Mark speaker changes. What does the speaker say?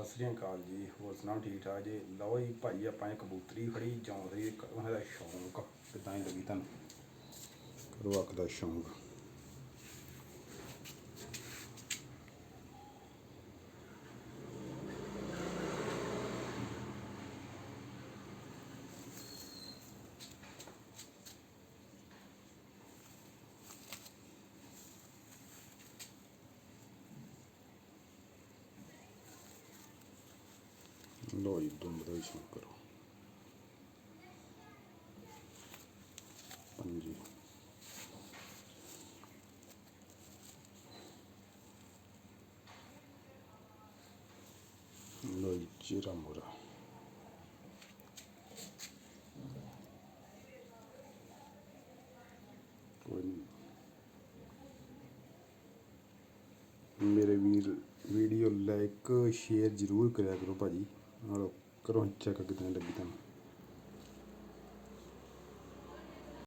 Speaker 1: ਸਤਿ ਸ੍ਰੀ ਅਕਾਲ ਜੀ। ਹੋਰ ਸੁਣਾਓ, ਠੀਕ ਠਾਕ ਜੀ? ਲਓ ਜੀ ਭਾਈ, ਆਪਾਂ ਨੇ ਕਬੂਤਰੀ ਫੜੀ ਜੌਂ ਉਹਨਾਂ ਦਾ ਸ਼ੌਂਕ। ਕਿਦਾਂ ਹੀ ਲੱਗੀ ਤੁਹਾਨੂੰ? ਕਰੋ ਅੱਖ ਦਾ ਸ਼ੌਂਕ। ਲਓ ਜੀ ਦੁੰਬ ਦਾ ਵੀ ਕਰੋ। ਪੰਜੀ ਲਓ ਜੀ, ਚਿਹਰਾ ਮੋਰਾ ਮੇਰੇ ਵੀਰ, ਵੀਡੀਓ ਲਾਈਕ, ਸ਼ੇਅਰ ਜ਼ਰੂਰ ਕਰਿਆ ਕਰੋ ਭਾਜੀ। ਨਾਲ ਕਰੋ ਚੈੱਕ ਕਿਦਾਂ ਲੱਗੀ ਤੁਹਾਨੂੰ